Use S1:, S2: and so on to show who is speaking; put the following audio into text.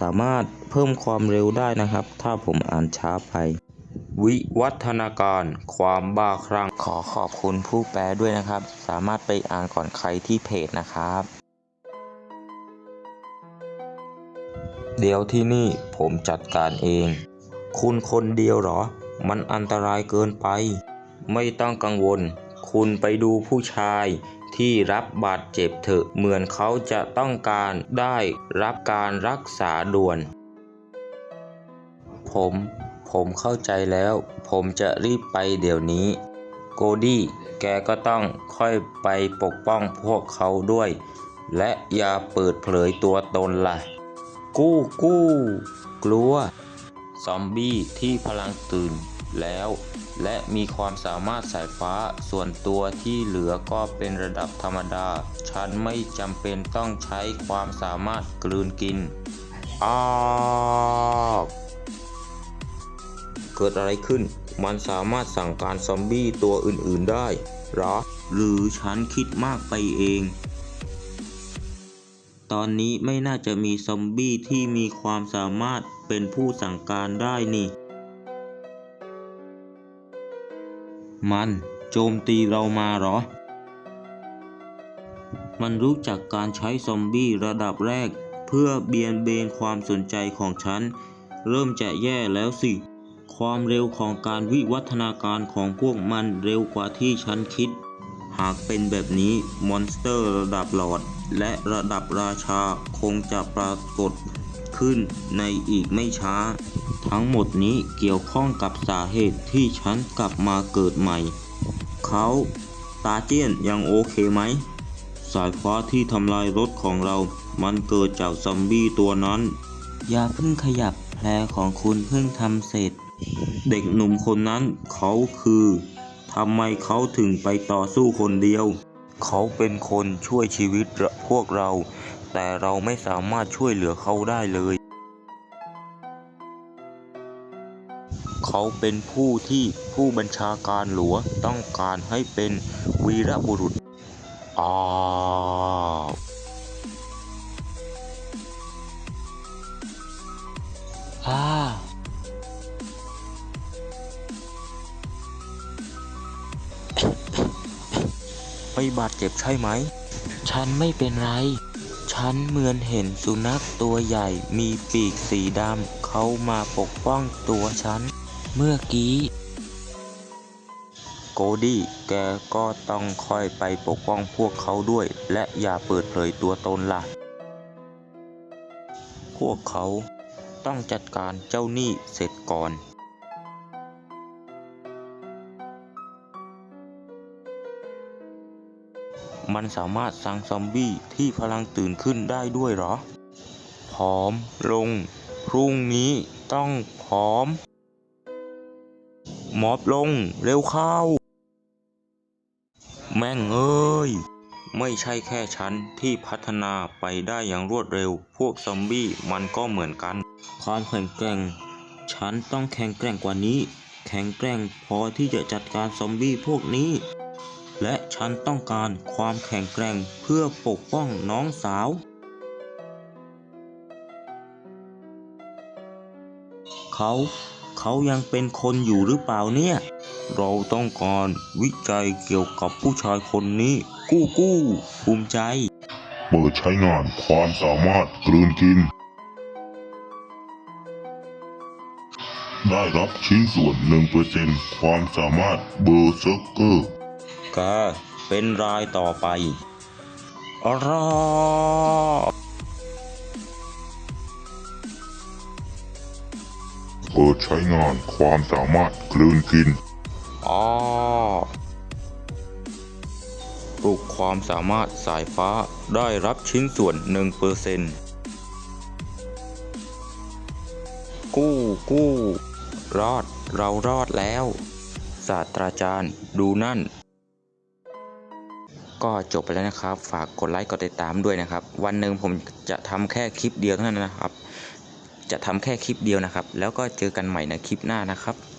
S1: สามารถเพิ่มความเร็วได้นะครับ ถ้าผมอ่านช้าไป วิวัฒนาการความบ้าคลั่งขอขอบคุณผู้แปลด้วยนะครับ สามารถไปอ่านก่อนใครที่เพจนะครับ เดี๋ยวที่นี่ผมจัดการเอง คุณคนเดียวเหรอ มันอันตรายเกินไป ไม่ต้องกังวล คุณไปดูผู้ชาย ที่รับบาดเจ็บเถอะ เหมือนเขาจะต้องการได้รับการรักษาด่วน ผม ผมเข้าใจแล้ว ผมจะรีบไปเดี๋ยวนี้ โกดี้ แกก็ต้องค่อยไปปกป้องพวกเขาด้วย และอย่าเปิดเผยตัวตนล่ะ กู้กู้ กลัว ซอมบี้ที่พลังตื่น แล้ว และมีความสามารถสายฟ้าส่วนตัวที่เหลือก็เป็นระดับธรรมดา ฉันไม่จำเป็นต้องใช้ความสามารถกลืนกินอ้าวเกิดอะไรขึ้น มันสามารถสั่งการซอมบี้ตัวอื่นๆได้เหรอ หรือฉันคิดมากไปเอง ตอนนี้ไม่น่าจะมีซอมบี้ที่มีความสามารถเป็นผู้สั่งการได้นี่ มันโจมตีเรามาหรอ มันรู้จักการใช้ซอมบี้ระดับแรก เพื่อเบียนเบนความสนใจของฉัน เริ่มจะแย่แล้วสิ ความเร็วของการวิวัฒนาการของพวกมันเร็วกว่าที่ฉันคิด หากเป็นแบบนี้มอนสเตอร์ระดับหลอด และระดับราชาคงจะปรากฏขึ้นในอีกไม่ช้า ทั้งหมดนี้เกี่ยวข้องกับสาเหตุที่ฉันกลับมาเกิดใหม่ เขาตาเจียนยังโอเคไหม สายฟ้าที่ทำลายรถของเรา มันเกิดจากซอมบี้ตัวนั้น อย่าเพิ่งขยับแผลของคุณเพิ่งทำเสร็จ เด็กหนุ่มคนนั้นเขาคือทำไมเขาถึงไปต่อสู้คนเดียว เขาเป็นคนช่วยชีวิตพวกเรา แต่เราไม่สามารถช่วยเหลือเขาได้เลย เขาเป็นผู้ที่ผู้บัญชาการหลวงต้องการให้เป็นวีรบุรุษอ้าวอ่าไม่บาดเจ็บใช่ไหม ฉันไม่เป็นไร ฉันเหมือนเห็นสุนัขตัวใหญ่มีปีกสีดำเขามาปกป้องตัวฉัน เมื่อกี้ โกดี้แกก็ต้องค่อยไปปกป้องพวกเขาด้วย และอย่าเปิดเผยตัวตนล่ะ พวกเขาต้องจัดการเจ้าหนี้เสร็จก่อนมันสามารถสั่งซอมบี้ที่พลังตื่นขึ้นได้ด้วยเหรอ ผอมลง พรุ่งนี้ต้องผอม มอบลง เร็วเข้า แม่งเอ้ย ไม่ใช่แค่ฉันที่พัฒนาไปได้อย่างรวดเร็ว พวกซอมบี้มันก็เหมือนกัน ความแข็งแกร่ง ฉันต้องแข็งแกร่งกว่านี้ แข็งแกร่งพอที่จะจัดการซอมบี้พวกนี้ และฉันต้องการความแข็งแกร่งเพื่อปกป้องน้องสาวเขา เขายังเป็นคนอยู่หรือเปล่าเนี่ย เราต้องการวิจัยเกี่ยวกับผู้ชายคนนี้ กู้กู้ภูมิใจ
S2: เปิดใช้งานความสามารถกลืนกิน ได้รับชิ้นส่วน 1%ความสามารถเบอร์เซอร์เกอร์
S1: แกเป็นรายต่อไปรอ
S2: เปิดใช้งานความสามารถกลืนกิน
S1: อ๋อปลุกความสามารถสายฟ้าได้รับชิ้นส่วน1%กู้กู้ รอดเรารอดแล้ว ศาสตราจารย์ดูนั่น ก็จบไปแล้วนะครับ ฝากกดไลค์กดติดตามด้วยนะครับ วันหนึ่งผมจะทำแค่คลิปเดียวเท่านั้นนะครับ จะทำแค่คลิปเดียวนะครับ แล้วก็เจอกันใหม่ในคลิปหน้านะครับ